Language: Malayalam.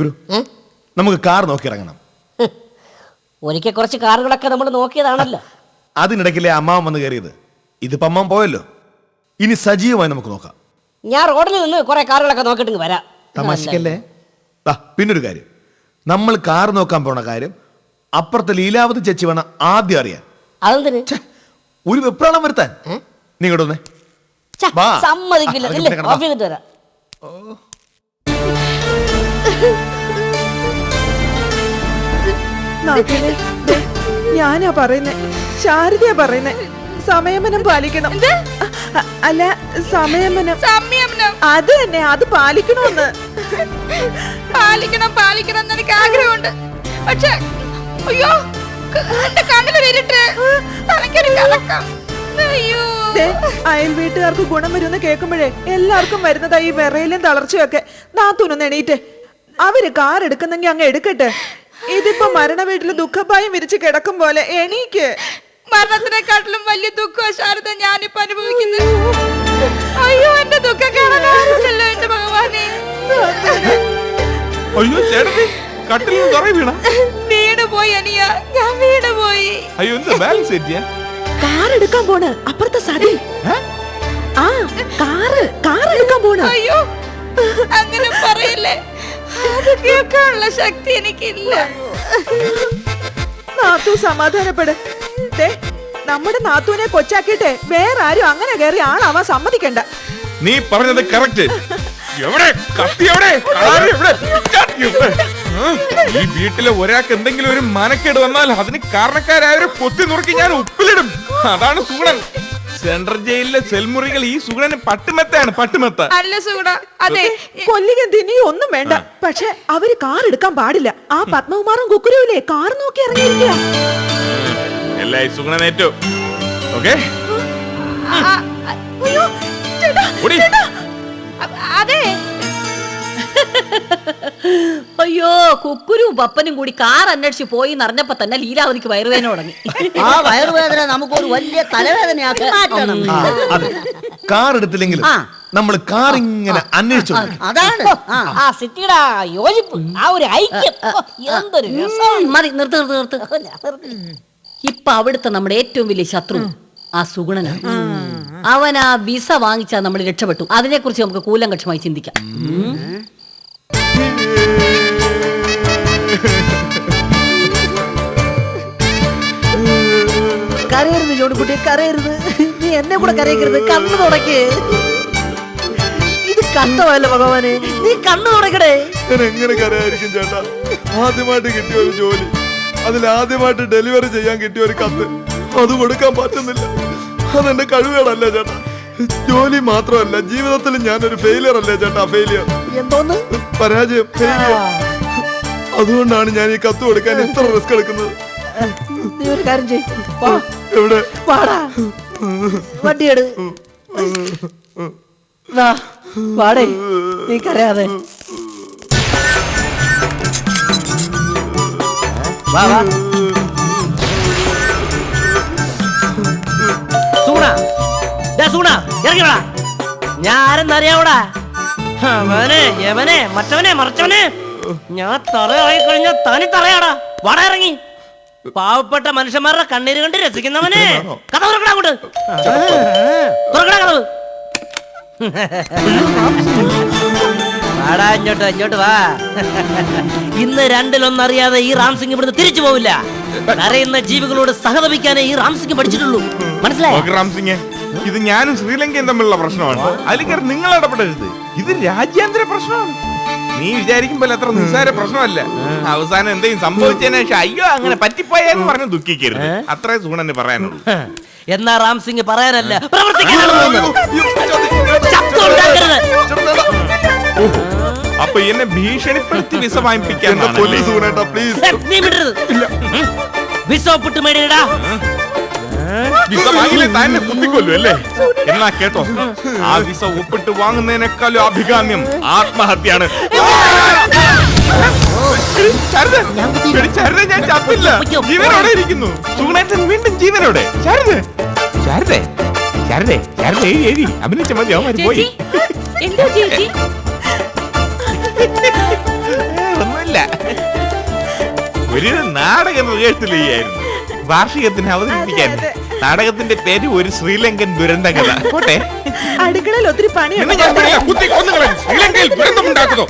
ഗുരു നമുക്ക് കാർ നോക്കി ഇറങ്ങണം ഒരിക്കൽ കുറച്ച് കാറുകളൊക്കെ നമ്മൾ നോക്കിയതാണല്ലോ. അതിനിടയ്ക്കില്ലേ അമ്മാവൻ വന്ന് കയറിയത്. ഇതിപ്പോ അമ്മ പോയല്ലോ. ഇനി സജീവമായി നമുക്ക് നോക്കാം. ഞാൻ റോഡിൽ നിന്ന് കുറെ കാറുകളൊക്കെ നോക്കിയിട്ട് വരാം. തമാശക്കല്ലേ? ദാ, പിന്നൊരു കാര്യം. നമ്മൾ കാർ നോക്കാൻ പോണ കാര്യം അപ്പുറത്തെ ലീലാവതി ചേച്ചി വേണം ആദ്യം അറിയാൻ. അതെന്തിന്? ഛെ, ഒരു വെപ്രാളം വരുത്താൻ. നീ ഇങ്ങോട്ട് വാ. സമ്മതിക്കില്ല. ആ, ഇല്ലേ, കിടന്നോ. ഓഫ് ചെയ്തിട്ട് വരാം. നാട്ടിൽ. ഞാനാ പറയുന്നേ. ശാരദയാ പറയുന്നേ. സമയമനം പാലിക്കണം. അല്ല സമയമനം. സംയമനം അത് തന്നെ അത് പാലിക്കണമെന്ന് പാലിക്കണം പാലിക്കണം എന്ന് എനിക്ക് ആഗ്രഹമുണ്ട്. പക്ഷെ അയ്യോ എന്റെ കണ്ണിലൊരു ഇരുട്ട്. തലയ്ക്കൊരു കലക്കം. അയ്യോ. അയൽ വീട്ടുകാർക്ക് ഗുണം വരുമെന്ന് കേൾക്കുമ്പോഴേ എല്ലാവർക്കും വരുന്നതാ ഈ വിറയിലും തളർച്ചയൊക്കെ. നാത്തൂനൊന്ന് എണീറ്റ്. അവർ കാർ എടുക്കുന്നെങ്കി അങ്ങ് എടുക്കട്ടെ. ഇതിപ്പോ മരണ വീട്ടിൽ ദുഃഖപ്പായം വിരിച്ച് കിടക്കും പോലെ എണീക്ക്. മരണത്തിനെക്കാട്ടിലും വലിയ ദുഃഖം ശാരദ ഞാനിപ്പോ അനുഭവിക്കുന്നു അയ്യോ എന്റെ ദുഃഖം എന്റെ ഭഗവാനെ. അയ്യോ ചേട്ടത്തി കട്ടിൽ നിന്ന് വീണ? പോയി അനിയ. ഞാൻ വീണ് പോയി. അയ്യോ എന്ത് ബാലൻസ് കാർ എടുക്കാൻ പോണ്. അപ്പുറത്തെ സതി. ആ കാറ് കാർ എടുക്കാൻ പോണ്. അയ്യോ അങ്ങനെ പറയില്ലേ. അത് കേൾക്കാനുള്ള ശക്തി എനിക്കില്ല. നാത്തു സമാധാനപ്പെട്. ദേ, നമ്മുടെ നാത്തുവിനെ കൊച്ചാക്കിട്ടെ വേറെ ആരും അങ്ങനെ കയറി ആളാവാൻ സമ്മതിക്കണ്ട. നീ പറഞ്ഞത് കറക്റ്റ്. എവിടെ? കത്തി എവിടെ? കളാരി എവിടെ? എവിടെ? ആ, ഈ വീട്ടിലെ ഒരാൾക്ക് എന്തെങ്കിലും ഒരു മനക്കേട് വന്നാൽ അതിന് കാരണക്കാരായവരെ കൊത്തി നുറുക്കി ഞാൻ ഉപ്പിലിടും. അതാണ് സൂണൻ സെൻട്രൽ ജയിലിലെ സെൽമുറികൾ ഈ സുഗുണന് പട്ടുമെത്തയാണ് പട്ടുമെത്ത. അല്ല സുഗുണ അതെ. കൊല്ലിക ദിനി ഒന്നും വേണ്ട. പക്ഷെ അവർ കാർ എടുക്കാൻ പാടില്ല. ആ പത്മകുമാറും കുക്കുരുവില്ലേ? കാർ നോക്കി ഇറങ്ങിയിരിക്കുക എല്ലാ ഈ സുഗുണനേറ്റു ഓക്കെ? ആ, അയ്യോ ചേട്ടാ ഓടി. അ- അതെ. അയ്യോ കുക്കുരും പപ്പനും കൂടി കാർ അന്വേഷിച്ച് പോയി എന്നറിഞ്ഞപ്പോ തന്നെ ലീലാവതിക്ക് വയറുവേദന തുടങ്ങി. ആ വയറുവേദന നമുക്കൊരു വലിയ തലവേദനയാക്കി. മാറ്റണം. ആ, അതെ. കാർ എടുത്തില്ലെങ്കിലും നമ്മൾ കാർ ഇങ്ങനെ അന്വേഷിച്ചു. അതാണ്. ആ. സിറ്റിയുടെ ആ യോജിപ്പ് ആ ഒരു ഐക്യം. ഓ, എന്തൊരു രസമാണ്. മതി നിർത്ത് നിർത്ത് നിർത്ത്. ഇപ്പൊ അവിടുത്തെ നമ്മുടെ ഏറ്റവും വലിയ ശത്രു ആ സുഗുണനാണ്. അവൻ ആ വിസ വാങ്ങിച്ചാൽ നമ്മൾ രക്ഷപ്പെട്ടു. അതിനെക്കുറിച്ച് നമുക്ക് കൂലങ്കക്ഷമായി ചിന്തിക്കാം. ഉം. കരയരുത് ജോണിക്കുട്ടി കരയരുത്. നീ എന്നെ കൂടെ കരയിക്കരുത് കണ്ണു തുടക്ക്. ഇത് കഷ്ടമല്ല ഭഗവാനെ. നീ കണ്ണു തുടക്കടേ. എങ്ങനെ കരയായിരിക്കും ചേട്ടാ? ആദ്യമായിട്ട് കിട്ടിയ ഒരു ജോലി. അതിൽ ആദ്യമായിട്ട് ഡെലിവറി ചെയ്യാൻ കിട്ടിയ ഒരു കത്ത്. അത് കൊടുക്കാൻ പറ്റുന്നില്ല. അതെന്റെ കഴിവുകളല്ല ചേട്ടാ. ജോലി മാത്രമല്ല ജീവിതത്തിൽ ഞാനൊരു ഫെയിലിയർ അല്ലേ ചേട്ടാ ഫെയിലിയർ എന്തോന്ന് പരാജയം അതുകൊണ്ടാണ് ഞാൻ ഈ കത്ത് കൊടുക്കാൻ ഇത്ര റിസ്ക് എടുക്കുന്നത്. നീ ഒരു കാര്യം ചെയ് വാ. എവിടെ? വാടാ. വണ്ടിയെടു. വാ. വാടേ. നീ കരയാതെ. വാ വാ. സൂണ. സൂണ ഇറങ്ങി വാടാ. ഞാൻ ആരെന്നറിയാവൂടാ അവനെ യവനെ മറ്റവനെ മറിച്ചവനെ. ഞാൻ തറയായി കഴിഞ്ഞാൽ തനി തറയാടാ. വട ഇറങ്ങി. പാവപ്പെട്ട മനുഷ്യന്മാരുടെ കണ്ണീര് കണ്ട് രസിക്കുന്നവനെ. കഥ തുറക്കടാ അങ്ങോട്ട്. തുറക്കടാ കഥ. വാടാ ഇങ്ങോട്ട് ഇങ്ങോട്ട് വാ. ഇന്ന് രണ്ടിലൊന്നറിയാതെ ഈ റാം സിംഗ് ഇവിടുന്ന് തിരിച്ചു പോവില്ല. കരയുന്ന ജീവികളോട് സഹതപിക്കാനേ ഈ റാം സിംഗ് പഠിച്ചിട്ടുള്ളൂ. മനസ്സിലായി? ഇത് ഞാനും ശ്രീലങ്കയും തമ്മിലുള്ള പ്രശ്നമാണ്. അതിൽ കയറി നിങ്ങൾ ഇടപെടരുത്. ഇത് രാജ്യാന്തര പ്രശ്നമാണ് നീ വിചാരിക്കുമ്പോൾ അത്ര നിസ്സാര പ്രശ്നമല്ല അവസാനം എന്തെങ്കിലും സംഭവിച്ചതിന് ശേഷം അയ്യോ അങ്ങനെ പറ്റിപ്പോയെന്ന് പറഞ്ഞ് ദുഃഖിക്കരുത് അത്രേ സൂണന് പറയാനുള്ളൂ എന്നാ റാം സിംഗ് പറയാനല്ല. അപ്പൊ എന്നെ ഭീഷണിപ്പെടുത്തി വിസ വാങ്ങിപ്പിക്കാൻ പോലീസ് വിസ ഒപ്പിട്ട് മേടിയടാ തന്നെ കുത്തിക്കൊല്ലു അല്ലേ? എന്നാ കേട്ടോ? ആ വിസ ഒപ്പിട്ട് വാങ്ങുന്നതിനേക്കാളും അഭികാമ്യം ആത്മഹത്യയാണ്. ഞാൻ ചത്തില്ല. ജീവനോടെ ഇരിക്കുന്നു. സുഗുണേട്ടൻ വീണ്ടും ജീവനോടെ. ശാരദ ശാരദ ശാരദ ശാരദ എഴി എഴി. അഭിനയിച്ച മതി അവന്മാര് പോയി. എന്താ ചേച്ചി? ഒരു നാടകം റിഹേഴ്സൽ ചെയ്യായിരുന്നു വാർഷികത്തിന് അവതരിപ്പിക്കാൻ നാടകത്തിന്റെ പേര് ഒരു ശ്രീലങ്കൻ ദുരന്ത കഥ പോട്ടെ? അടുക്കളയിൽ ഒത്തിരി പണിയാണ് പണിയുണ്ട് ശ്രീലങ്കയിൽ ദുരന്തമുണ്ടാക്കുന്നു.